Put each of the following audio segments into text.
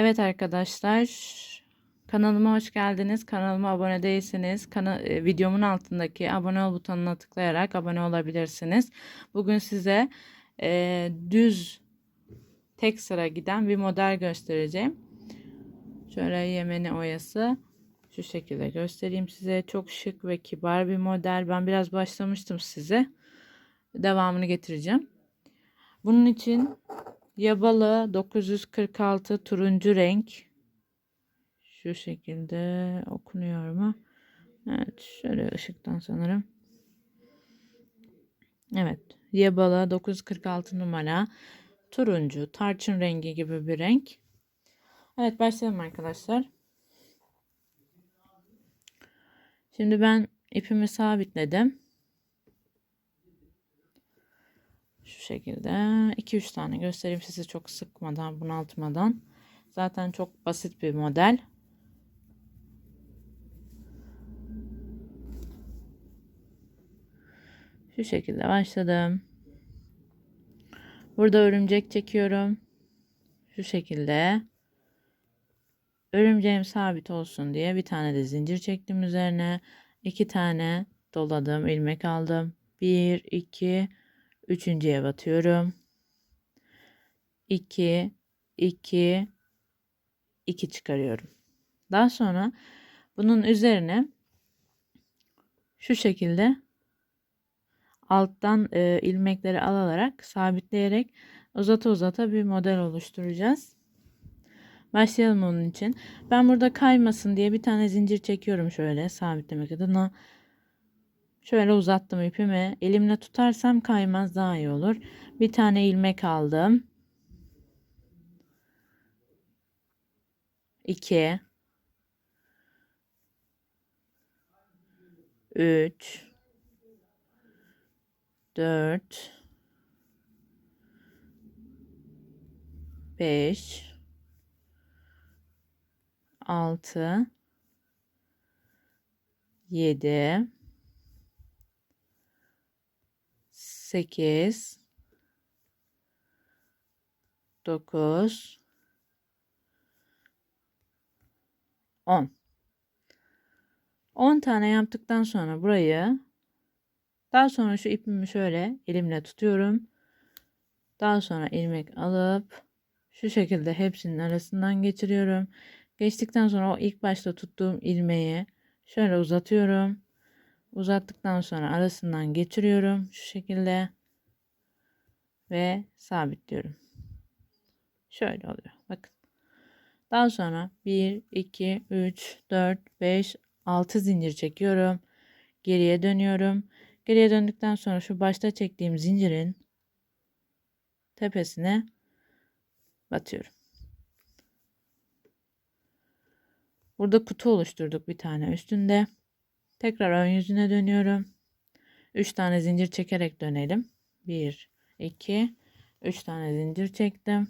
Evet arkadaşlar, kanalıma hoş geldiniz. Kanalıma abone değilseniz kana, e, videomun altındaki abone ol butonuna tıklayarak abone olabilirsiniz. Bugün size e, düz tek sıra giden bir model göstereceğim. Şöyle Yemeni oyası şu şekilde göstereyim size. Çok şık ve kibar bir model. Ben biraz başlamıştım size. Devamını getireceğim. Bunun için Yabalı 946 turuncu renk. Şu şekilde okunuyor mu? Evet şöyle ışıktan sanırım. Evet Yabalı 946 numara. Turuncu tarçın rengi gibi bir renk. Evet başlayalım arkadaşlar. Şimdi ben ipimi sabitledim. Şu şekilde 2-3 tane göstereyim size çok sıkmadan bunaltmadan. Zaten çok basit bir model. Şu şekilde başladım. Burada örümcek çekiyorum. Şu şekilde. Örümceğim sabit olsun diye bir tane de zincir çektim üzerine. iki tane doladım, ilmek aldım. 1 2 Üçüncüye batıyorum. 2 2 2 çıkarıyorum. Daha sonra bunun üzerine şu şekilde alttan e, ilmekleri alarak sabitleyerek uzata uzata bir model oluşturacağız. Başlayalım onun için. Ben burada kaymasın diye bir tane zincir çekiyorum şöyle sabitlemek adına. Şöyle uzattım ipimi. Elimle tutarsam kaymaz daha iyi olur. Bir tane ilmek aldım. 2 3 4 5 6 7 8 9 10 10 tane yaptıktan sonra burayı daha sonra şu ipimi şöyle elimle tutuyorum. Daha sonra ilmek alıp şu şekilde hepsinin arasından geçiriyorum. Geçtikten sonra o ilk başta tuttuğum ilmeği şöyle uzatıyorum. Uzattıktan sonra arasından geçiriyorum şu şekilde ve sabitliyorum. Şöyle oluyor. Bakın. Daha sonra 1 2 3 4 5 6 zincir çekiyorum. Geriye dönüyorum. Geriye döndükten sonra şu başta çektiğim zincirin tepesine batıyorum. Burada kutu oluşturduk bir tane üstünde. Tekrar ön yüzüne dönüyorum. 3 tane zincir çekerek dönelim. 1 2 3 tane zincir çektim.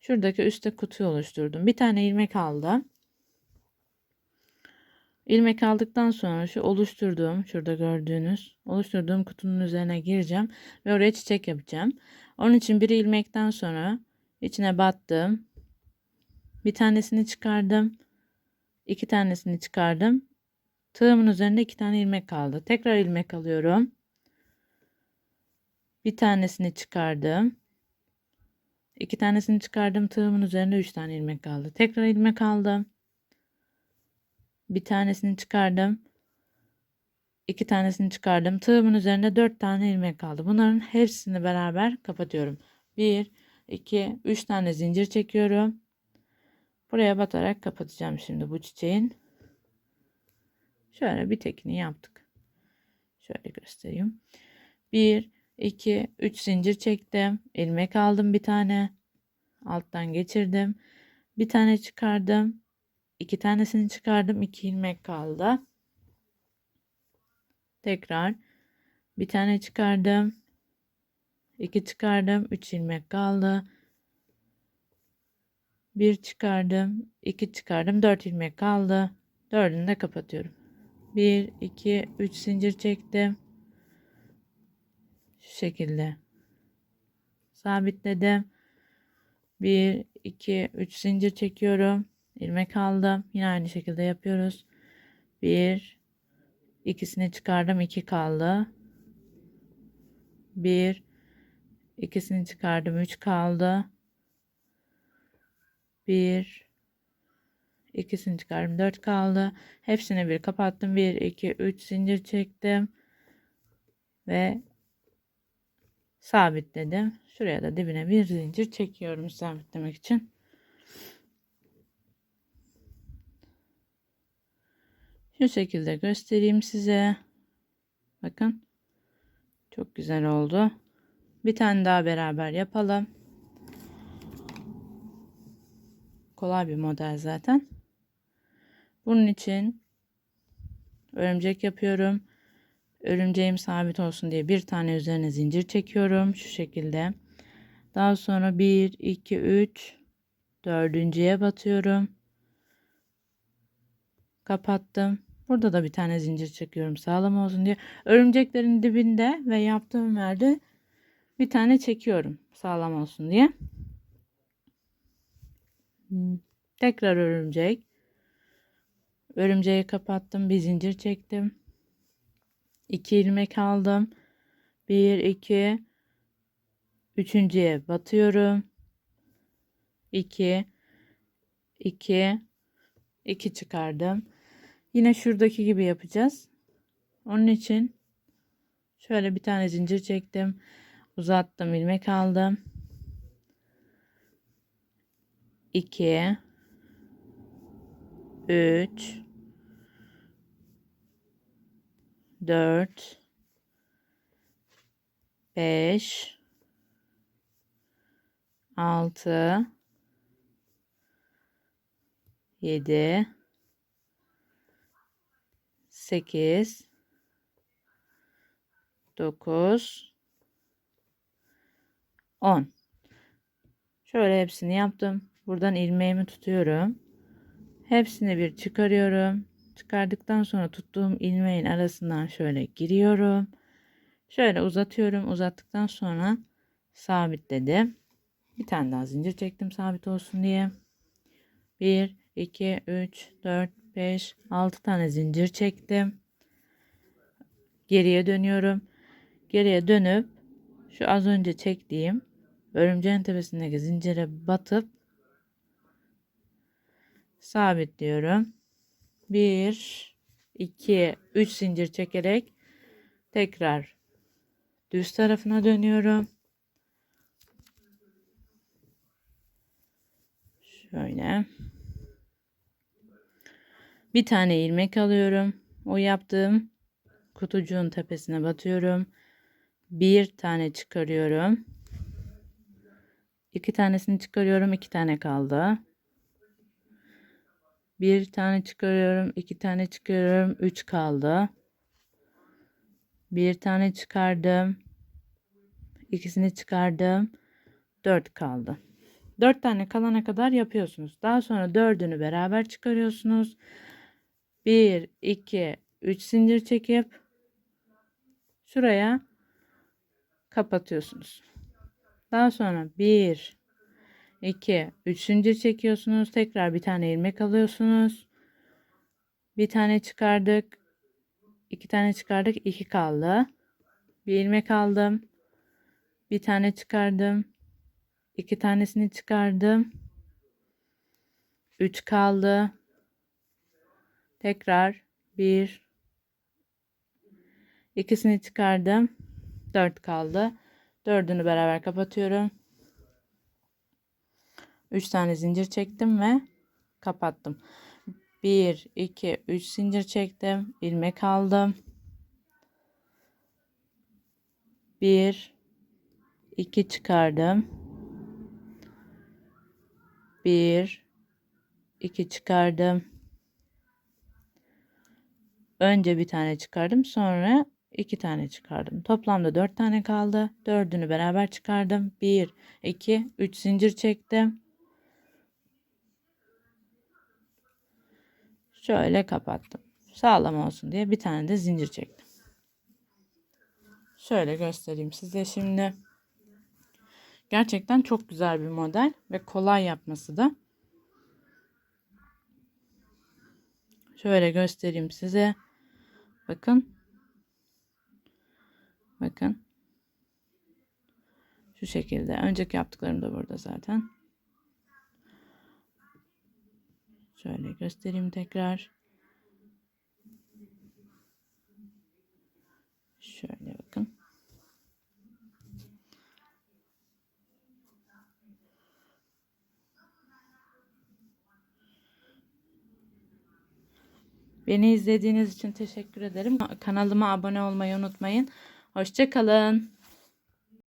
Şuradaki üstte kutuyu oluşturdum. Bir tane ilmek aldım. İlmek aldıktan sonra şu oluşturduğum, şurada gördüğünüz oluşturduğum kutunun üzerine gireceğim ve oraya çiçek yapacağım. Onun için bir ilmekten sonra içine battım. Bir tanesini çıkardım. iki tanesini çıkardım. Tığımın üzerinde iki tane ilmek kaldı. Tekrar ilmek alıyorum. Bir tanesini çıkardım. İki tanesini çıkardım. Tığımın üzerinde üç tane ilmek kaldı. Tekrar ilmek aldım. Bir tanesini çıkardım. İki tanesini çıkardım. Tığımın üzerinde dört tane ilmek kaldı. Bunların hepsini beraber kapatıyorum. Bir, iki, üç tane zincir çekiyorum. Buraya batarak kapatacağım şimdi bu çiçeğin. Şöyle bir tekini yaptık. Şöyle göstereyim. 1 2 3 zincir çektim. ilmek aldım bir tane. Alttan geçirdim. Bir tane çıkardım. iki tanesini çıkardım. 2 ilmek kaldı. Tekrar bir tane çıkardım. 2 çıkardım. 3 ilmek kaldı. Bir çıkardım. 2 çıkardım. 4 ilmek kaldı. Dördünü de kapatıyorum. 1 2 3 zincir çektim. Şu şekilde sabitledim. 1 2 3 zincir çekiyorum. ilmek aldım. Yine aynı şekilde yapıyoruz. 1 ikisini çıkardım. 2 kaldı. 1 ikisini çıkardım. 3 kaldı. 1 ikisini çıkardım. 4 kaldı. Hepsini bir kapattım. 1 2 3 zincir çektim. Ve sabitledim. Şuraya da dibine bir zincir çekiyorum sabitlemek için. Şu şekilde göstereyim size. Bakın. Çok güzel oldu. Bir tane daha beraber yapalım. Kolay bir model zaten. Bunun için örümcek yapıyorum. Örümceğim sabit olsun diye bir tane üzerine zincir çekiyorum. Şu şekilde. Daha sonra 1, 2, 3, dördüncüye batıyorum. Kapattım. Burada da bir tane zincir çekiyorum sağlam olsun diye. Örümceklerin dibinde ve yaptığım yerde bir tane çekiyorum sağlam olsun diye. Hmm. Tekrar örümcek. Örümceği kapattım. Bir zincir çektim. 2 ilmek aldım. 1 2 üçüncüye batıyorum. 2 2 2 çıkardım. Yine şuradaki gibi yapacağız. Onun için şöyle bir tane zincir çektim. Uzattım, ilmek aldım. 2 3 4 5 6 7 8 9 10 Şöyle hepsini yaptım. Buradan ilmeğimi tutuyorum. Hepsini bir çıkarıyorum. Çıkardıktan sonra tuttuğum ilmeğin arasından şöyle giriyorum. Şöyle uzatıyorum. Uzattıktan sonra sabitledim. Bir tane daha zincir çektim sabit olsun diye. 1, 2, 3, 4, 5, 6 tane zincir çektim. Geriye dönüyorum. Geriye dönüp şu az önce çektiğim örümceğin tepesindeki zincire batıp sabitliyorum. 1 2 3 zincir çekerek tekrar düz tarafına dönüyorum. Şöyle. Bir tane ilmek alıyorum. O yaptığım kutucuğun tepesine batıyorum. Bir tane çıkarıyorum. İki tanesini çıkarıyorum. iki tane kaldı. Bir tane çıkarıyorum. iki tane çıkarıyorum. Üç kaldı. Bir tane çıkardım. İkisini çıkardım. Dört kaldı. Dört tane kalana kadar yapıyorsunuz. Daha sonra dördünü beraber çıkarıyorsunuz. Bir, iki, üç zincir çekip şuraya kapatıyorsunuz. Daha sonra bir, 2 3 zincir çekiyorsunuz. Tekrar bir tane ilmek alıyorsunuz. Bir tane çıkardık. İki tane çıkardık. İki kaldı. Bir ilmek aldım. Bir tane çıkardım. İki tanesini çıkardım. 3 kaldı. Tekrar bir. İkisini çıkardım. 4 kaldı. Dördünü beraber kapatıyorum 3 tane zincir çektim ve kapattım. 1 2 3 zincir çektim. ilmek aldım. 1 2 çıkardım. 1 2 çıkardım. Önce bir tane çıkardım, sonra iki tane çıkardım. Toplamda dört tane kaldı. Dördünü beraber çıkardım. Bir, iki, üç zincir çektim. Şöyle kapattım. Sağlam olsun diye bir tane de zincir çektim. Şöyle göstereyim size şimdi. Gerçekten çok güzel bir model ve kolay yapması da. Şöyle göstereyim size. Bakın. Bakın. Şu şekilde. Önceki yaptıklarım da burada zaten. Şöyle göstereyim tekrar. Şöyle bakın. Beni izlediğiniz için teşekkür ederim. Kanalıma abone olmayı unutmayın. Hoşçakalın.